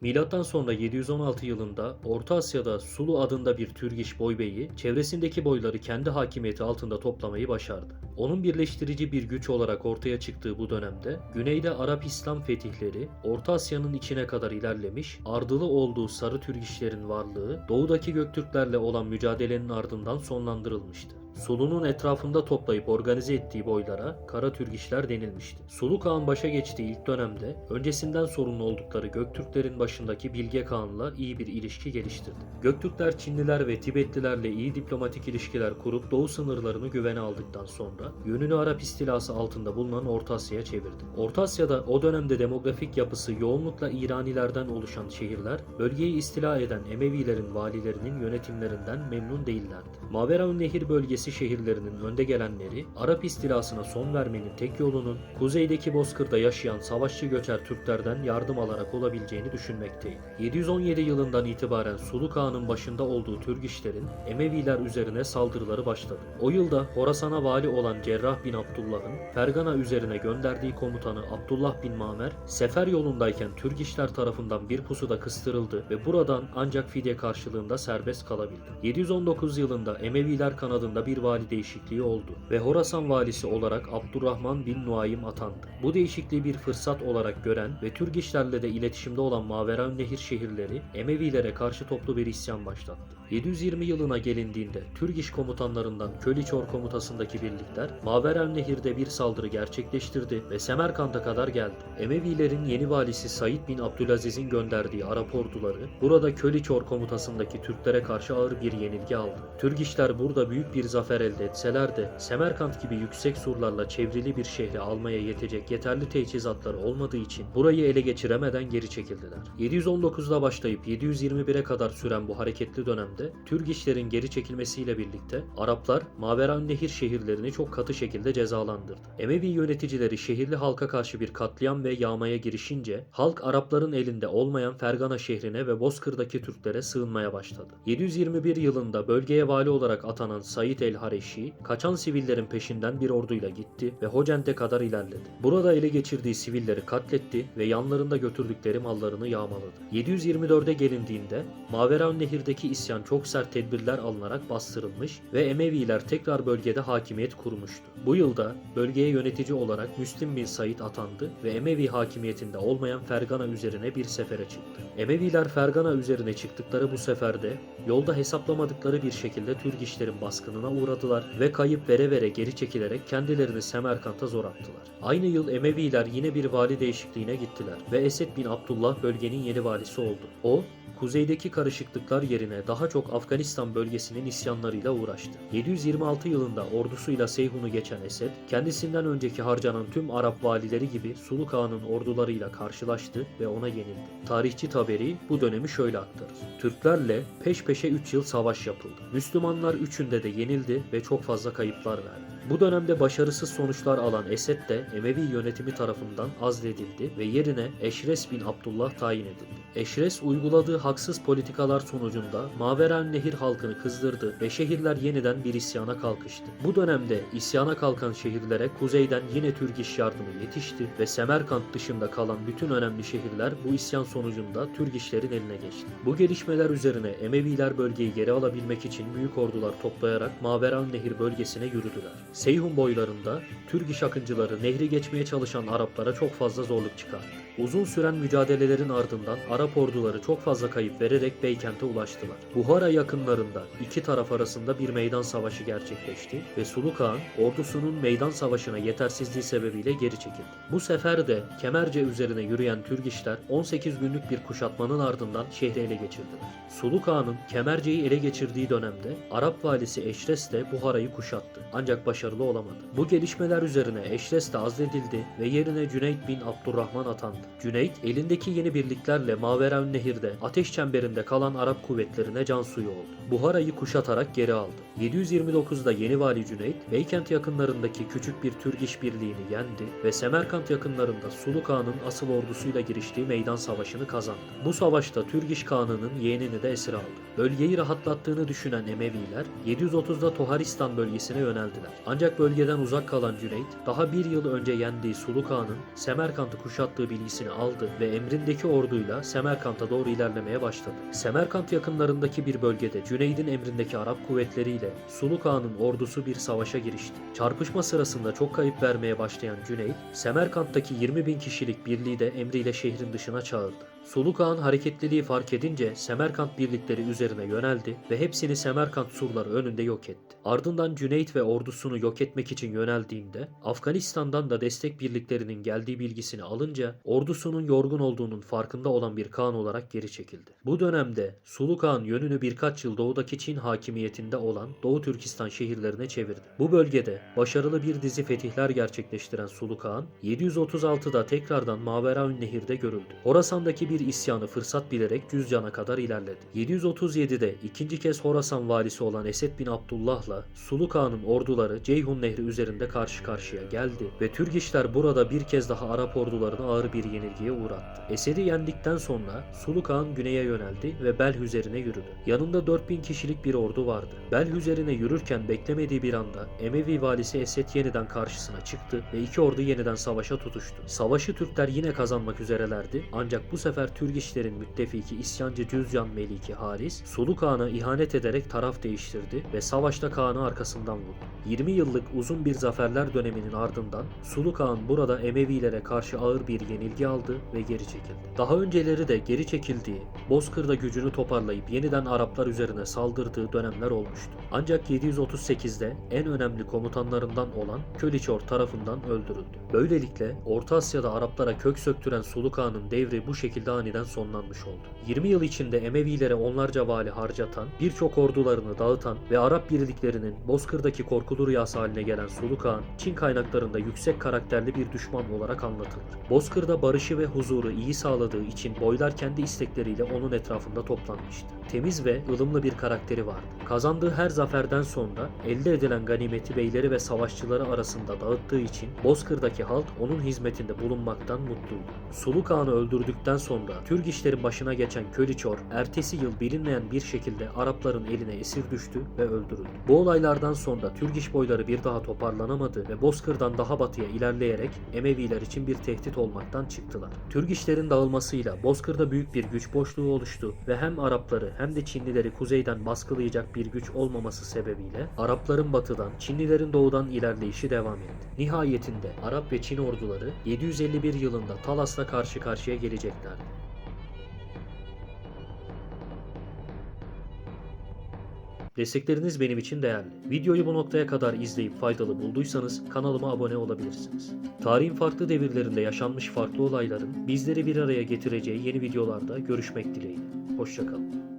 Milattan sonra 716 yılında Orta Asya'da Sulu adında bir Türgiş boybeyi çevresindeki boyları kendi hakimiyeti altında toplamayı başardı. Onun birleştirici bir güç olarak ortaya çıktığı bu dönemde güneyde Arap İslam fetihleri Orta Asya'nın içine kadar ilerlemiş, ardılı olduğu Sarı Türgişlerin varlığı doğudaki Göktürklerle olan mücadelenin ardından sonlandırılmıştı. Sulu'nun etrafında toplayıp organize ettiği boylara Kara Türgişler denilmişti. Sulu Kağan başa geçtiği ilk dönemde öncesinden sorunlu oldukları Göktürklerin başındaki Bilge Kağan'la iyi bir ilişki geliştirdi. Göktürkler Çinliler ve Tibetlilerle iyi diplomatik ilişkiler kurup doğu sınırlarını güvene aldıktan sonra yönünü Arap istilası altında bulunan Orta Asya'ya çevirdi. Orta Asya'da o dönemde demografik yapısı yoğunlukla İranilerden oluşan şehirler bölgeyi istila eden Emevilerin valilerinin yönetimlerinden memnun değillerdi. Maveraun Nehir bölgesi şehirlerinin önde gelenleri Arap istilasına son vermenin tek yolunun kuzeydeki Bozkır'da yaşayan savaşçı göçer Türklerden yardım alarak olabileceğini düşünmekteydi. 717 yılından itibaren Sulu Kağan'ın başında olduğu Türgişlerin Emeviler üzerine saldırıları başladı. O yılda Horasan'a vali olan Cerrah bin Abdullah'ın Fergana üzerine gönderdiği komutanı Abdullah bin Mamer, sefer yolundayken Türgişler tarafından bir pusuda kıstırıldı ve buradan ancak fidye karşılığında serbest kalabildi. 719 yılında Emeviler kanadında bir vali değişikliği oldu ve Horasan valisi olarak Abdurrahman bin Nuaym atandı. Bu değişikliği bir fırsat olarak gören ve Türgişlerle de iletişimde olan Maveran Nehir şehirleri Emevilere karşı toplu bir isyan başlattı. 720 yılına gelindiğinde Türgiş komutanlarından Köliçor komutasındaki birlikler Maveren Nehir'de bir saldırı gerçekleştirdi ve Semerkant'a kadar geldi. Emevilerin yeni valisi Said bin Abdülaziz'in gönderdiği Arap orduları burada Köliçor komutasındaki Türklere karşı ağır bir yenilgi aldı. Türgişler burada büyük bir zafer elde etseler de Semerkant gibi yüksek surlarla çevrili bir şehri almaya yetecek yeterli teçhizatları olmadığı için burayı ele geçiremeden geri çekildiler. 719'da başlayıp 721'e kadar süren bu hareketli dönemde Türgişlerin geri çekilmesiyle birlikte Araplar Maveran Nehir şehirlerini çok katı şekilde cezalandırdı. Emevi yöneticileri şehirli halka karşı bir katliam ve yağmaya girişince halk Arapların elinde olmayan Fergana şehrine ve Bozkır'daki Türklere sığınmaya başladı. 721 yılında bölgeye vali olarak atanan Said el Hareşi, kaçan sivillerin peşinden bir orduyla gitti ve Hocent'e kadar ilerledi. Burada ele geçirdiği sivilleri katletti ve yanlarında götürdükleri mallarını yağmaladı. 724'e gelindiğinde Maveran Nehir'deki isyan çok sert tedbirler alınarak bastırılmış ve Emeviler tekrar bölgede hakimiyet kurmuştu. Bu yılda bölgeye yönetici olarak Müslim bin Said atandı ve Emevi hakimiyetinde olmayan Fergana üzerine bir sefere çıktı. Emeviler Fergana üzerine çıktıkları bu seferde yolda hesaplamadıkları bir şekilde Türgişlerin baskınına uğradılar ve kayıp vere vere geri çekilerek kendilerini Semerkant'a zor attılar. Aynı yıl Emeviler yine bir vali değişikliğine gittiler ve Esed bin Abdullah bölgenin yeni valisi oldu. O, kuzeydeki karışıklıklar yerine daha çok Afganistan bölgesinin isyanlarıyla uğraştı. 726 yılında ordusuyla Seyhun'u geçen Esed, kendisinden önceki harcanan tüm Arap valileri gibi Sulu Kağan'ın ordularıyla karşılaştı ve ona yenildi. Tarihçi Taberi bu dönemi şöyle aktarır. Türklerle peş peşe 3 yıl savaş yapıldı. Müslümanlar üçünde de yenildi ve çok fazla kayıplar verdi. Bu dönemde başarısız sonuçlar alan Esed de Emevi yönetimi tarafından azledildi ve yerine Eşres bin Abdullah tayin edildi. Eşres uyguladığı haksız politikalar sonucunda Maveren Nehir halkını kızdırdı ve şehirler yeniden bir isyana kalkıştı. Bu dönemde isyana kalkan şehirlere kuzeyden yine Türk iş yardımı yetişti ve Semerkant dışında kalan bütün önemli şehirler bu isyan sonucunda Türk işlerin eline geçti. Bu gelişmeler üzerine Emeviler bölgeyi geri alabilmek için büyük ordular toplayarak Maveren Nehir bölgesine yürüdüler. Seyhun boylarında Türk iş akıncıları nehri geçmeye çalışan Araplara çok fazla zorluk çıkardı. Uzun süren mücadelelerin ardından Arap orduları çok fazla kayıp vererek Beykent'e ulaştılar. Buhara yakınlarında iki taraf arasında bir meydan savaşı gerçekleşti ve Sulu Kağan ordusunun meydan savaşına yetersizliği sebebiyle geri çekildi. Bu sefer de Kemerce üzerine yürüyen Türgişler 18 günlük bir kuşatmanın ardından şehri ele geçirdiler. Sulu Kağan'ın Kemerce'yi ele geçirdiği dönemde Arap valisi Eşres de Buhara'yı kuşattı ancak başarılı olamadı. Bu gelişmeler üzerine Eşres de azledildi ve yerine Cüneyt bin Abdurrahman atandı. Cüneyt elindeki yeni birliklerle Maveren Nehir'de ateş çemberinde kalan Arap kuvvetlerine can suyu oldu. Buhara'yı kuşatarak geri aldı. 729'da yeni vali Cüneyt, Beykent yakınlarındaki küçük bir Türk işbirliğini yendi ve Semerkant yakınlarında Sulu Kağan'ın asıl ordusuyla giriştiği meydan savaşını kazandı. Bu savaşta Türgiş Kağan'ının yeğenini de esir aldı. Bölgeyi rahatlattığını düşünen Emeviler 730'da Toharistan bölgesine yöneldiler. Ancak bölgeden uzak kalan Cüneyt daha bir yıl önce yendiği Sulu Kağan'ın Semerkant'ı kuşattığı bilgisi bilgisini aldı ve emrindeki orduyla Semerkant'a doğru ilerlemeye başladı. Semerkant yakınlarındaki bir bölgede Cüneyd'in emrindeki Arap kuvvetleriyle Sulu Kağan'ın ordusu bir savaşa girişti. Çarpışma sırasında çok kayıp vermeye başlayan Cüneyd, Semerkant'taki 20 bin kişilik birliği de emriyle şehrin dışına çağırdı. Sulu Kağan hareketliliği fark edince Semerkant birlikleri üzerine yöneldi ve hepsini Semerkant surları önünde yok etti. Ardından Cüneyt ve ordusunu yok etmek için yöneldiğinde Afganistan'dan da destek birliklerinin geldiği bilgisini alınca ordusunun yorgun olduğunun farkında olan bir Kağan olarak geri çekildi. Bu dönemde Sulu Kağan yönünü birkaç yıl doğudaki Çin hakimiyetinde olan Doğu Türkistan şehirlerine çevirdi. Bu bölgede başarılı bir dizi fetihler gerçekleştiren Sulu Kağan 736'da tekrardan Maveraün Nehir'de görüldü. Horasan'daki bir isyanı fırsat bilerek Cüzcan'a kadar ilerledi. 737'de ikinci kez Horasan valisi olan Esed bin Abdullah'la Sulu Kağan'ın orduları Ceyhun Nehri üzerinde karşı karşıya geldi ve Türgişler burada bir kez daha Arap ordularını ağır bir yenilgiye uğrattı. Esed'i yendikten sonra Sulu Kağan güneye yöneldi ve Belh üzerine yürüdü. Yanında 4000 kişilik bir ordu vardı. Belh üzerine yürürken beklemediği bir anda Emevi valisi Esed yeniden karşısına çıktı ve iki ordu yeniden savaşa tutuştu. Savaşı Türkler yine kazanmak üzerelerdi ancak bu sefer Türgişlerin müttefiki isyancı Cüzcan Meliki Haris, Sulu Kağan'a ihanet ederek taraf değiştirdi ve savaşta Kağan'ı arkasından vurdu. 20 yıllık uzun bir zaferler döneminin ardından Sulu Kağan burada Emevilere karşı ağır bir yenilgi aldı ve geri çekildi. Daha önceleri de geri çekildiği, Bozkır'da gücünü toparlayıp yeniden Araplar üzerine saldırdığı dönemler olmuştu. Ancak 738'de en önemli komutanlarından olan Köliçor tarafından öldürüldü. Böylelikle Orta Asya'da Araplara kök söktüren Sulu Kağan'ın devri bu şekilde aniden sonlanmış oldu. 20 yıl içinde Emevilere onlarca vali harcatan, birçok ordularını dağıtan ve Arap birliklerinin Bozkır'daki korkulu rüyası haline gelen Sulu Kağan, Çin kaynaklarında yüksek karakterli bir düşman olarak anlatılır. Bozkır'da barışı ve huzuru iyi sağladığı için boylar kendi istekleriyle onun etrafında toplanmıştı. Temiz ve ılımlı bir karakteri vardı. Kazandığı her zaferden sonra elde edilen ganimeti beyleri ve savaşçıları arasında dağıttığı için Bozkır'daki halk onun hizmetinde bulunmaktan mutluydu. Sulu Kağan'ı öldürdükten sonra Türk işlerin başına geçen Köliçor, ertesi yıl bilinmeyen bir şekilde Arapların eline esir düştü ve öldürüldü. Bu olaylardan sonra Türk boyları bir daha toparlanamadı ve Bozkır'dan daha batıya ilerleyerek Emeviler için bir tehdit olmaktan çıktılar. Türk işlerin dağılmasıyla Bozkır'da büyük bir güç boşluğu oluştu ve hem Arapları hem de Çinlileri kuzeyden baskılayacak bir güç olmaması sebebiyle Arapların batıdan, Çinlilerin doğudan ilerleyişi devam etti. Nihayetinde Arap ve Çin orduları 751 yılında Talas'la karşı karşıya geleceklerdi. Destekleriniz benim için değerli. Videoyu bu noktaya kadar izleyip faydalı bulduysanız kanalıma abone olabilirsiniz. Tarihin farklı devirlerinde yaşanmış farklı olayların bizleri bir araya getireceği yeni videolarda görüşmek dileğiyle. Hoşçakalın.